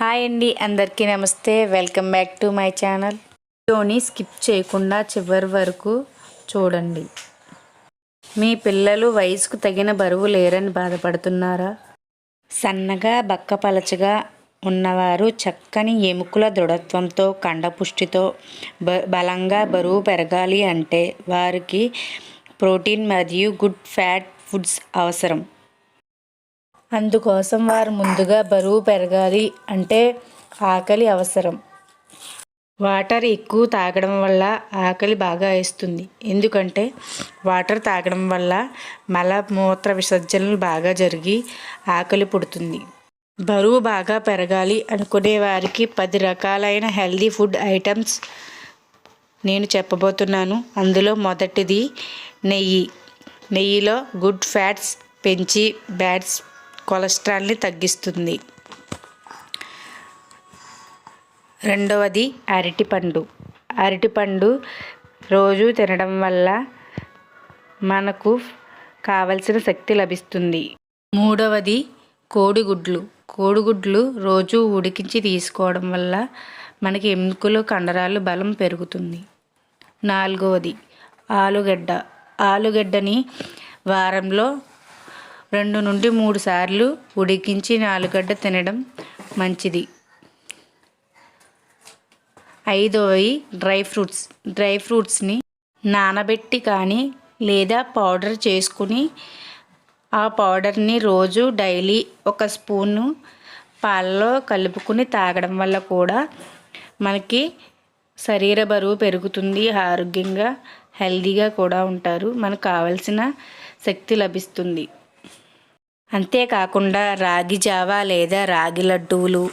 Hi అండి అందరికీ నమస్తే. Welcome back to my channel. వీడియోని స్కిప్ చేయకుండా చివరి వరకు చూడండి. మీ పిల్లలు వయసుకు తగిన బరువు లేరని బాధపడుతున్నారా? సన్నగా బక్కపలచగా ఉన్నవారు చక్కని ఎముకల దృఢత్వంతో కండపుష్టితో బ బలంగా బరువు పెరగాలి అంటే వారికి ప్రోటీన్ మరియు గుడ్ ఫ్యాట్ ఫుడ్స్ అవసరం. అందుకోసం వారు ముందుగా బరువు పెరగాలి అంటే ఆకలి అవసరం. వాటర్ ఎక్కువ తాగడం వల్ల ఆకలి బాగా వేస్తుంది. ఎందుకంటే వాటర్ తాగడం వల్ల మల మూత్ర విసర్జనలు బాగా జరిగి ఆకలి పుడుతుంది. బరువు బాగా పెరగాలి అనుకునే వారికి పది రకాలైన హెల్దీ ఫుడ్ ఐటమ్స్ నేను చెప్పబోతున్నాను. అందులో మొదటిది నెయ్యి. నెయ్యిలో గుడ్ ఫ్యాట్స్ పెంచి బ్యాడ్స్ కొలెస్ట్రాల్ని తగ్గిస్తుంది. రెండవది అరటిపండు. అరటిపండు రోజు తినడం వల్ల మనకు కావలసిన శక్తి లభిస్తుంది. మూడవది కోడిగుడ్లు. కోడిగుడ్లు రోజు ఉడికించి తీసుకోవడం వల్ల మనకి ఎముకలు కండరాలు బలం పెరుగుతుంది. నాలుగవది ఆలుగడ్డ. ఆలుగడ్డని వారంలో రెండు నుండి మూడు సార్లు ఉడికించి ఆలుగడ్డ తినడం మంచిది. ఐదవది డ్రై ఫ్రూట్స్. డ్రై ఫ్రూట్స్ని నానబెట్టి కానీ లేదా పౌడర్ చేసుకుని ఆ పౌడర్ని రోజు డైలీ ఒక స్పూను పాలలో కలుపుకుని తాగడం వల్ల కూడా మనకి శరీర బరువు పెరుగుతుంది ఆరోగ్యంగా హెల్దీగా కూడా ఉంటారు. మనకు కావలసిన శక్తి లభిస్తుంది. అంతేకాకుండా రాగి జావా లేదా రాగి లడ్డూలు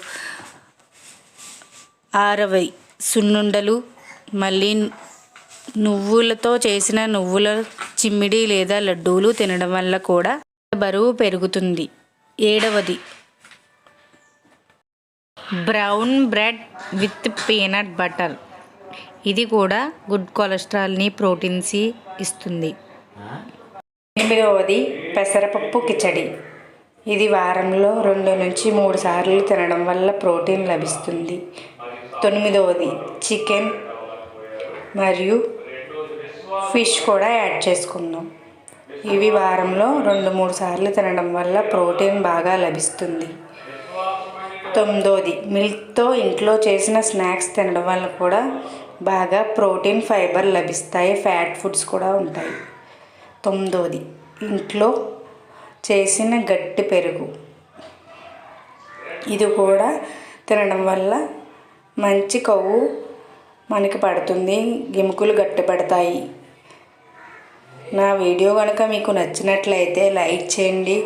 ఆరవై సున్నుండలు మళ్ళీ నువ్వులతో చేసిన నువ్వుల చిమ్మిడి లేదా లడ్డూలు తినడం వల్ల కూడా బరువు పెరుగుతుంది. ఏడవది brown bread with peanut butter. ఇది కూడా గుడ్ కొలెస్ట్రాల్ని ప్రోటీన్స్ ఇస్తుంది. ఎనిమిదవది పెసరపప్పు కిచడి. ఇది వారంలో రెండు నుంచి మూడు సార్లు తినడం వల్ల ప్రోటీన్ లభిస్తుంది. తొమ్మిదవది చికెన్ మరియు ఫిష్ కూడా యాడ్ చేసుకుందాం. ఇవి వారంలో రెండు మూడు సార్లు తినడం వల్ల ప్రోటీన్ బాగా లభిస్తుంది. తొమ్మిదోది మిల్క్తో ఇంట్లో చేసిన స్నాక్స్ తినడం వల్ల కూడా బాగా ప్రోటీన్ ఫైబర్ లభిస్తాయి ఫ్యాట్ ఫుడ్స్ కూడా ఉంటాయి. తొమ్మిదోది ఇంట్లో చేసిన గట్టి పెరుగు. ఇది కూడా తినడం వల్ల మంచి కొవ్వు మనకి పడుతుంది గిముకులు గట్టి పడతాయి. నా వీడియో కనుక మీకు నచ్చినట్లయితే లైక్ చేయండి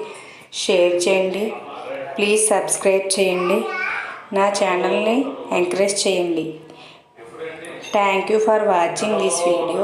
షేర్ చేయండి ప్లీజ్ సబ్స్క్రైబ్ చేయండి. నా ఛానల్ని ఎంకరేజ్ చేయండి. Thank you for watching this video.